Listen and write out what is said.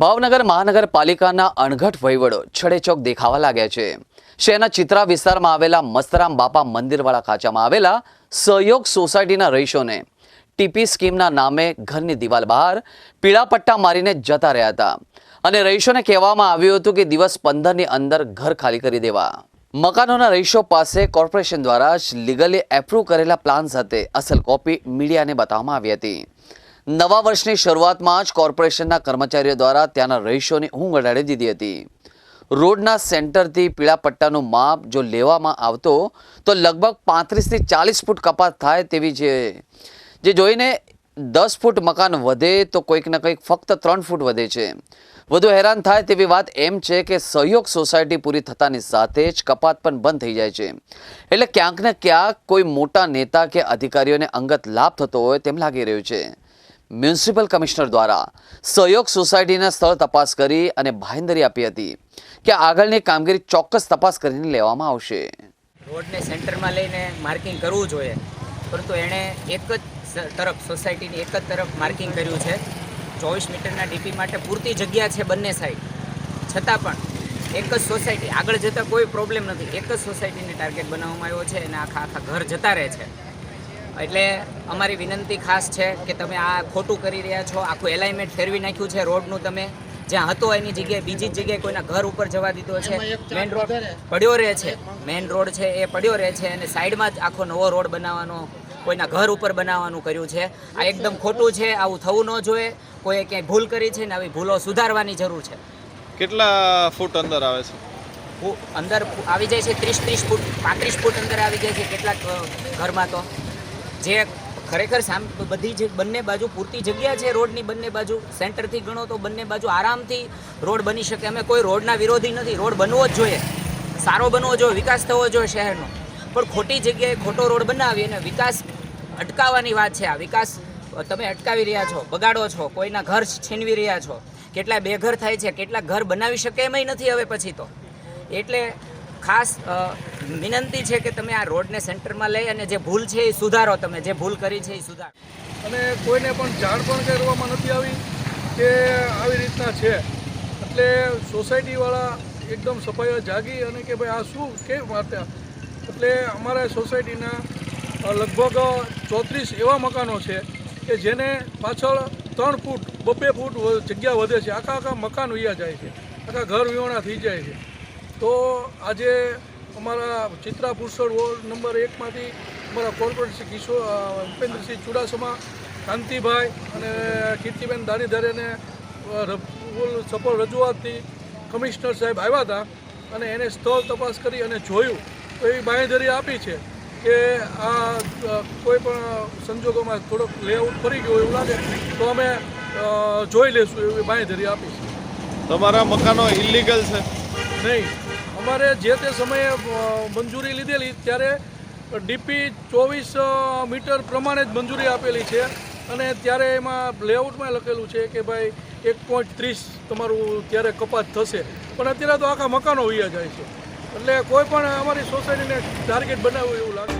ભાવનગર મહાનગરપાલિકાના અણઘટ વહીવડો છડેચોક દેખાવા લાગ્યા છે. શહેરના ચિત્રા વિસ્તારમાં આવેલા મસ્તરામ બાપા મંદિરવાળા ખાંચામાં આવેલા સહયોગ સોસાયટીના રહીશોને ટીપી સ્કીમના નામે ઘરની દિવાલ બહાર પીળા પટ્ટા મારીને જતા રહ્યા હતા. અને રહીશોને કહેવામાં આવ્યું હતું કે દિવસ પંદરની અંદર ઘર ખાલી કરી દેવા. મકાનોના રહીશો પાસે કોર્પોરેશન દ્વારા જ લીગલી એપ્રુવ કરેલા પ્લાન સાથે અસલ કોપી મીડિયાને બતાવવામાં આવી હતી. નવા વર્ષની શરૂઆતમાં જ કોર્પોરેશનના કર્મચારીઓ દ્વારા ત્યાંના રહીશોની ઊંઘ અડાડી દીધી હતી. રોડના સેન્ટરથી પીળા પટ્ટાનું માપ જો લેવામાં આવતો, તો લગભગ પાંત્રીસથી ચાલીસ ફૂટ કપાત થાય તેવી છે જે જોઈને દસ ફૂટ મકાન વધે તો કોઈક ને કંઈક ફક્ત ત્રણ ફૂટ વધે છે. વધુ હેરાન થાય તેવી વાત એમ છે કે સહયોગ સોસાયટી પૂરી થતાની સાથે જ કપાત પણ બંધ થઈ જાય છે. એટલે ક્યાંક ને ક્યાંક કોઈ મોટા નેતા કે અધિકારીઓને અંગત લાભ થતો હોય તેમ લાગી રહ્યું છે. મ્યુનિસિપલ કમિશનર દ્વારા સહયોગ સોસાયટીના સ્થળ તપાસ કરી અને બાહેંધરી આપી હતી કે આગળની કામગીરી ચોક્કસ તપાસ કરીને લેવામાં આવશે. રોડને સેન્ટરમાં લઈને માર્કિંગ કરવું જોઈએ, પરંતુ એણે એક જ તરફ, સોસાયટીની એક જ તરફ માર્કિંગ કર્યું છે. ચોવીસ મીટરના ડીપી માટે પૂરતી જગ્યા છે બંને સાઈડ છતાં પણ એક જ સોસાયટી, આગળ જતાં કોઈ પ્રોબ્લેમ નથી. એક જ સોસાયટીને ટાર્ગેટ બનાવવામાં આવ્યો છે અને આખા આખા ઘર જતા રહે છે. એટલે અમારી વિનંતી ખાસ છે કે તમે આ ખોટું કરી રહ્યા છો આખું એલાઇનમેન્ટ ફેરવી નાખ્યું છે રોડનું તમે. જ્યાં હતો એની જગ્યાએ બીજી જ જગ્યાએ કોઈના ઘર ઉપર જવા દીધો છે. મેઇન રોડ પડ્યો રહે છે. મેઇન રોડ છે એ પડ્યો રહે છે અને સાઈડમાં જ આખો નવો રોડ બનાવવાનો કોઈના ઘર ઉપર બનાવવાનું કર્યું છે. આ એકદમ ખોટું છે આવું થવું ન જોઈએ. કોઈએ ક્યાંય ભૂલ કરી છે ને આવી ભૂલો સુધારવાની જરૂર છે. કેટલા ફૂટ અંદર આવે છે? અંદર આવી જાય છે ત્રીસ ત્રીસ ફૂટ પાંત્રીસ ફૂટ અંદર આવી જાય છે કેટલાક ઘરમાં તો. જે ખરેખર સામ બધી જ બંને બાજુ પૂરતી જગ્યા છે રોડની બંને બાજુ સેન્ટરથી ગણો તો બંને બાજુ આરામથી રોડ બની શકે. અમે કોઈ રોડના વિરોધી નથી. રોડ બનવો જ જોઈએ. સારો બનવો જોઈએ, વિકાસ થવો જોઈએ શહેરનો. પણ ખોટી જગ્યાએ ખોટો રોડ બનાવી અને વિકાસ અટકાવવાની વાત છે આ. વિકાસ તમે અટકાવી રહ્યા છો, બગાડો છો, કોઈના ઘર છીનવી રહ્યા છો. કેટલા બેઘર થાય છે, કેટલા ઘર બનાવી શકે એમય નથી હવે પછી તો. એટલે ખાસ વિનંતી છે કે તમે આ રોડને સેન્ટરમાં લઈ અને જે ભૂલ છે એ સુધારો તમે, જે ભૂલ કરી છે એ સુધારો. અને કોઈને પણ જાણ પણ કરવામાં નથી આવી કે આવી રીતના છે. એટલે સોસાયટીવાળા એકદમ સફાઈ જાગી અને કે ભાઈ આ શું કેમ વાર્તા એટલે અમારા સોસાયટીના લગભગ ચોત્રીસ એવા મકાનો છે કે જેને પાછળ ત્રણ ફૂટ બબ્બે ફૂટ જગ્યા વધે છે. આખા આખા મકાન વૈયા જાય છે. આખા ઘર વિહોણા થઈ જાય છે. તો આજે અમારા ચિત્રા પુરસર વોર્ડ નંબર એકમાંથી અમારા કોર્પોરેટર શ્રી કિશોર ભૂપેન્દ્રસિંહ ચુડાસમા કાંતિભાઈ અને કીર્તિબેન દાણીધરેને ફૂલ સફળ રજૂઆતથી કમિશનર સાહેબ આવ્યા હતા અને એને સ્થળ તપાસ કરી અને જોયું. તો એવી બાંહેધરી આપી છે કે આ કોઈપણ કોઈ પણ સંજોગોમાં થોડોક લેઆઉટ ફરી ગયો એવું લાગે તો અમે જોઈ લેશું એવી બાંહેધરી આપી છે. તમારા મકાનો ઇલીગલ છે? નહીં. અમારે જે તે સમયે મંજૂરી લીધેલી, ત્યારે ડીપી ચોવીસ મીટર પ્રમાણે જ મંજૂરી આપેલી છે. અને ત્યારે એમાં લેઆઉટમાં લખેલું છે કે ભાઈ, એક પોઈન્ટ ત્રીસ તમારું ત્યારે કપાત થશે. પણ અત્યારે તો આખા મકાનો વૈયા જાય છે. એટલે કોઈ પણ અમારી સોસાયટીને ટાર્ગેટ બનાવ્યું એવું લાગે